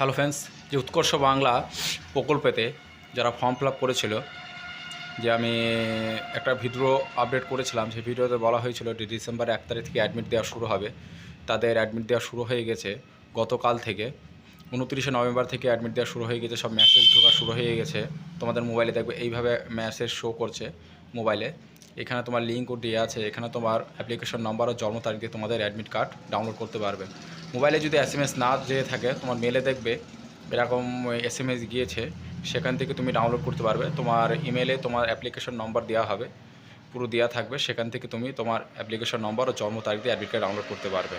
Hello friends, যে উৎকর্ষ বাংলা প্রকল্পেতে যারা ফর্ম ফিল করেছিল, যে আমি একটা ভিডিও আপডেট করেছিলাম, সেই ভিডিওতে বলা হয়েছিল যে ডিসেম্বর এক তারিখ থেকে অ্যাডমিট দেওয়া শুরু হবে। তাদের অ্যাডমিট দেওয়া শুরু হয়ে গেছে গতকাল থেকে। উনত্রিশে নভেম্বর থেকে অ্যাডমিট দেওয়া শুরু হয়ে গেছে, সব মেসেজ ঢোকা শুরু হয়ে গেছে। তোমাদের মোবাইলে দেখবে, এইভাবে মেসেজ শো করছে মোবাইলে এখানে তোমার লিঙ্কও দেওয়া আছে। এখানে তোমার অ্যাপ্লিকেশন নাম্বার ও জন্ম তারিখ দিয়ে তোমাদের অ্যাডমিট কার্ড ডাউনলোড করতে পারবে। মোবাইলে যদি এস এম এস না যেয়ে থাকে, তোমার মেলে দেখবে, এরকম এস এম এস গিয়েছে, সেখান থেকে তুমি ডাউনলোড করতে পারবে। তোমার ইমেলে তোমার অ্যাপ্লিকেশন নম্বর দেওয়া হবে, পুরো দেওয়া থাকবে। সেখান থেকে তুমি তোমার অ্যাপ্লিকেশন নম্বর ও জন্ম তারিখ দিয়ে অ্যাডমিট কার্ড ডাউনলোড করতে পারবে।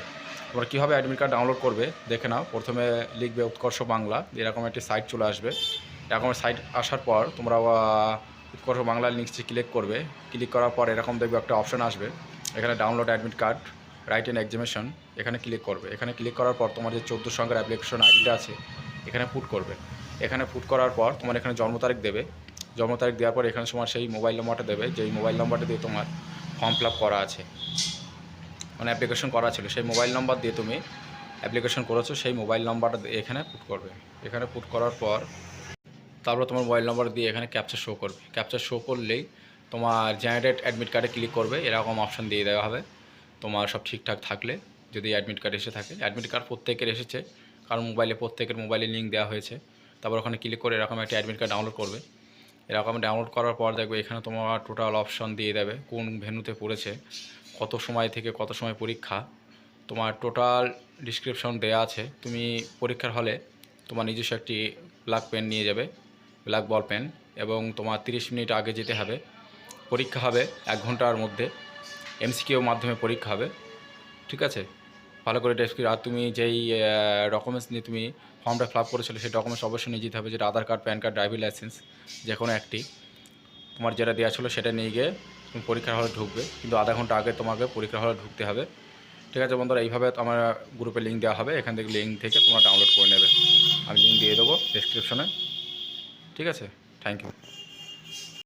তোমরা কীভাবে অ্যাডমিট কার্ড ডাউনলোড করবে, দেখে নাও। প্রথমে লিখবে উৎকর্ষ বাংলা, এরকম একটি সাইট চলে আসবে। এরকম সাইট আসার পর তোমরা উৎকর্ষ বাংলার নিচে ক্লিক করবে। ক্লিক করার পর এরকম দেখবে একটা অপশান আসবে। এখানে download admit card written examination এখানে ক্লিক করবে। এখানে ক্লিক করার পর তোমার যে চোদ্দ সংখ্যার অ্যাপ্লিকেশন আইডিটা আছে, এখানে পুট করবে। এখানে পুট করার পর তোমার এখানে জন্ম তারিখ দেবে। জন্ম তারিখ দেওয়ার পর এখানে তোমার সেই মোবাইল নম্বরটা দেবে, যেই মোবাইল নম্বরটা দিয়ে তোমার ফর্ম ফিল করা আছে। মানে অ্যাপ্লিকেশন করা ছিল। সেই মোবাইল নম্বর দিয়ে তুমি অ্যাপ্লিকেশন করেছ, সেই মোবাইল নম্বরটা এখানে পুট করবে। এখানে পুট করার পর তারপর তোমার মোবাইল নম্বর দিয়ে এখানে ক্যাপচার শো করবে। ক্যাপচার শো করলেই তোমার জেনারেট অ্যাডমিট কার্ডে ক্লিক করবে, এরকম অপশান দিয়ে দেওয়া হবে। তোমার সব ঠিকঠাক থাকলে, যদি অ্যাডমিট কার্ড এসে থাকে। অ্যাডমিট কার্ড প্রত্যেকের এসেছে, কারণ মোবাইলে প্রত্যেকের মোবাইলে লিঙ্ক দেওয়া হয়েছে। তারপর ওখানে ক্লিক করে এরকম একটা অ্যাডমিট কার্ড ডাউনলোড করবে। এরকম ডাউনলোড করার পর দেখবে এখানে তোমার টোটাল অপশান দিয়ে দেবে, কোন ভেন্যুতে পড়েছে, কত সময় থেকে কত সময় পরীক্ষা। তোমার টোটাল ডিসক্রিপশন দেওয়া আছে। তুমি পরীক্ষার হলে তোমার নিজস্ব একটি ব্ল্যাক পেন নিয়ে যাবে। ব্ল্যাক বল পেন এবং তোমার তিরিশ মিনিট আগে যেতে হবে। পরীক্ষা হবে এক ঘণ্টার মধ্যে। এমসিকিউ মাধ্যমে পরীক্ষা হবে। ঠিক আছে? ভালো করে ডেস্ক আর তুমি যেই ডকুমেন্টস নিয়ে তুমি ফর্মটা ফিল আপ করেছিলে, সেই ডকুমেন্টস অবশ্যই নিয়ে যেতে হবে। যেটা Aadhaar card PAN card driving licence যে কোনো একটি। তোমার যেটা দেওয়া ছিল সেটা নিয়ে গিয়ে তুমি পরীক্ষার হলে ঢুকবে। কিন্তু আধা ঘণ্টা আগে তোমাকে পরীক্ষার হলে ঢুকতে হবে। ঠিক আছে বন্ধুরা? এইভাবে আমার গ্রুপে লিঙ্ক দেওয়া হবে। এখান থেকে লিঙ্ক থেকে তোমরা ডাউনলোড করে নেবে। আমি লিঙ্ক দিয়ে দেবো ডিসক্রিপশনে ঠিক আছে? Thank you